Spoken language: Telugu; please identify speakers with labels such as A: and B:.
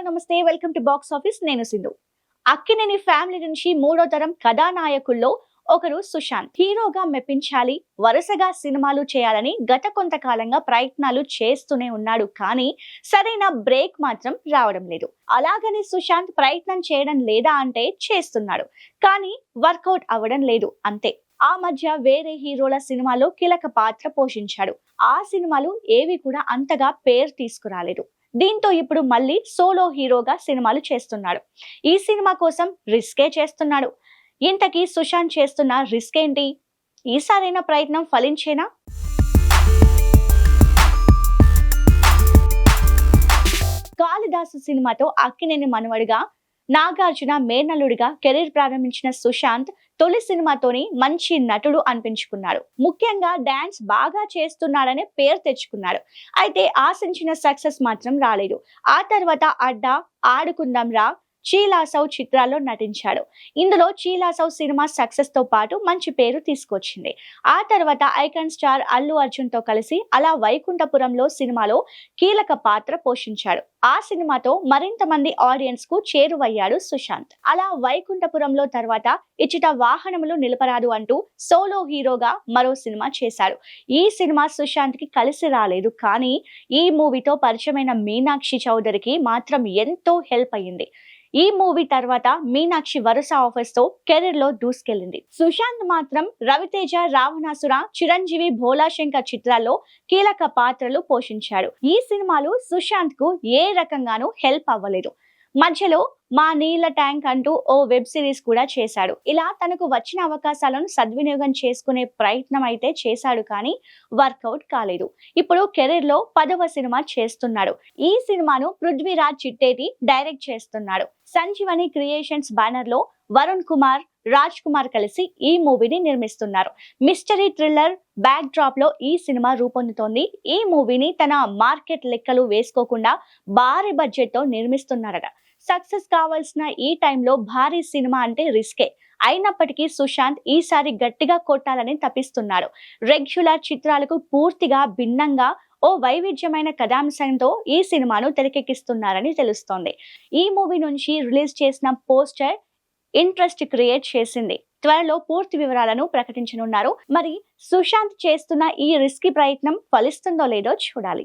A: హలో నమస్తే. వెల్కమ్ టు బాక్స్ ఆఫీస్ నేను సింధు. అక్కినేని ఫ్యామిలీ నుంచి మూడో తరం కథానాయకుల్లో ఒకరు సుశాంత్. హీరోగా మెప్పించాలి వరుసగా సినిమాలు చేయాలని గత కొంతకాలంగా ప్రయత్నాలు చేస్తూనే ఉన్నాడు కానీ సరైన బ్రేక్ మాత్రం రావడం లేదు. అలాగని సుశాంత్ ప్రయత్నం చేయడం లేదా అంటే చేస్తున్నాడు కానీ వర్కౌట్ అవ్వడం లేదు అంతే. ఆ మధ్య వేరే హీరోల సినిమాలో కీలక పాత్ర పోషించాడు. ఆ సినిమాలు ఏవి కూడా అంతగా పేరు తీసుకురాలేదు. దీంతో ఇప్పుడు మళ్ళీ సోలో హీరోగా సినిమాలు చేస్తున్నాడు. ఈ సినిమా కోసం రిస్కే చేస్తున్నాడు. ఇంతకీ సుశాంత్ చేస్తున్న రిస్క్ ఏంటి? ఈసారైన ప్రయత్నం ఫలించేనా? కాళిదాసు సినిమాతో అక్కినేని మనవడిగా నాగార్జున మేనల్లుడిగా కెరీర్ ప్రారంభించిన సుశాంత్ తొలి సినిమాతోని మంచి నటుడు అనిపించుకున్నాడు. ముఖ్యంగా డాన్స్ బాగా చేస్తున్నాడనే పేరు తెచ్చుకున్నాడు. అయితే ఆశించిన సక్సెస్ మాత్రం రాలేదు. ఆ తర్వాత అడ్డా ఆడుకుందాం రా చీలాసౌ చిత్రాల్లో నటించాడు. ఇందులో చీలాసౌ సినిమా సక్సెస్తో పాటు మంచి పేరు తీసుకొచ్చింది. ఆ తర్వాత ఐకాన్ స్టార్ అల్లు అర్జున్తో కలిసి అలా వైకుంఠపురంలో సినిమాలో కీలక పాత్ర పోషించాడు. ఆ సినిమాతో మరింత మంది ఆడియన్స్కు చేరువయ్యాడు సుశాంత్. అలా వైకుంఠపురంలో తర్వాత ఇచ్చిట వాహనములు నిలపరాదు అంటూ సోలో హీరోగా మరో సినిమా చేశారు. ఈ సినిమా సుశాంత్కి కలిసి రాలేదు కానీ ఈ మూవీతో పరిచయమైన మీనాక్షి చౌదరికి మాత్రం ఎంతో హెల్ప్ అయ్యింది. ఈ మూవీ తర్వాత మీనాక్షి వరుస ఆఫర్స్తో కెరీర్లో దూసుకెళ్ళింది సుశాంత్ మాత్రం రవితేజ రావణాసుర చిరంజీవి భోలాశంకర్ చిత్రాల్లో కీలక పాత్రలు పోషించాడు. ఈ సినిమాలు సుశాంత్కు ఏ రకంగానూ హెల్ప్ అవ్వలేదు. మధ్యలో మా నీళ్ళ ట్యాంక్ అంటూ ఓ వెబ్ సిరీస్ కూడా చేశాడు. ఇలా తనకు వచ్చిన అవకాశాలను సద్వినియోగం చేసుకునే ప్రయత్నం అయితే చేశాడు కానీ వర్కౌట్ కాలేదు. ఇప్పుడు కెరీర్లో పదవ సినిమా చేస్తున్నాడు. ఈ సినిమాను పృథ్వీరాజ్ చిట్టేటి డైరెక్ట్ చేస్తున్నాడు. సంజీవని క్రియేషన్స్ బ్యానర్లో వరుణ్ కుమార్ రాజ్ కుమార్ కలిసి ఈ మూవీని నిర్మిస్తున్నారు. మిస్టరీ థ్రిల్లర్ బ్యాక్ డ్రాప్లో ఈ సినిమా రూపొందుతోంది. ఈ మూవీని తన మార్కెట్ లెక్కలు వేసుకోకుండా భారీ బడ్జెట్తో నిర్మిస్తున్నారట. సక్సెస్ కావాల్సిన ఈ టైంలో భారీ సినిమా అంటే రిస్కే. అయినప్పటికీ సుశాంత్ ఈసారి గట్టిగా కొట్టాలని తప్పిస్తున్నారు రెగ్యులర్ చిత్రాలకు పూర్తిగా భిన్నంగా ఓ వైవిధ్యమైన కథాంశంతో ఈ సినిమాను తెరకెక్కిస్తున్నారని తెలుస్తోంది. ఈ మూవీ నుంచి రిలీజ్ చేసిన పోస్టర్ ఇంట్రెస్ట్ క్రియేట్ చేసింది. త్వరలో పూర్తి వివరాలను ప్రకటించనున్నారు. మరి సుశాంత్ చేస్తున్న ఈ రిస్కీ ప్రయత్నం ఫలిస్తుందో లేదో చూడాలి.